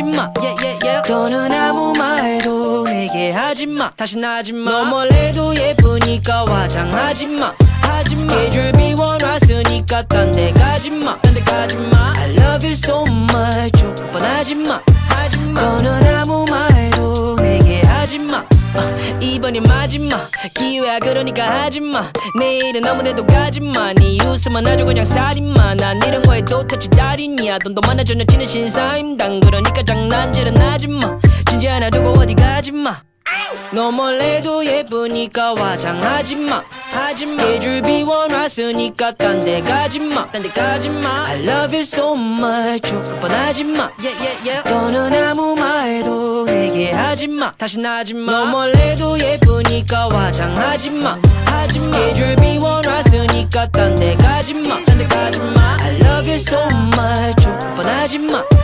하지마. Yeah. 더는 아무 말도 내게 하지마. 다신 하지마. 너 몰래도 예쁘니까 화장하지마. 하지마. 스케줄 비워놨으니까 딴 데 가지마. 딴 데 가지마. I love you so much. 조금만 하지마. 하지마. 더는 어, 이번이 마지막. 기회야 그러니까 하지마. 내일은 아무데도 가지마. 네 웃음만 아주 그냥 살인마. 난 이런 거에 또 터치 달인이야. 돈도 많아 전혀 치는 신사임당. 그러니까 장난질은 하지마. 진지 하나 두고 어디 가지마. 너 몰래도 예쁘니까 화장하지마. 하지마. 스케줄 비워놨으니까 딴 데 가지마. 딴 데 가지마. I love you so much. 조금만 하지마. Yeah, yeah, yeah. 더는 아무 내게 하지마 다신 하지마. 너 몰래도 예쁘니까 화장하지마. 하지마. 스케줄 비워놨으니까 딴 데 가지마. 딴 데 가지마. I love you so much. 조금만 하지마. 하지마 더는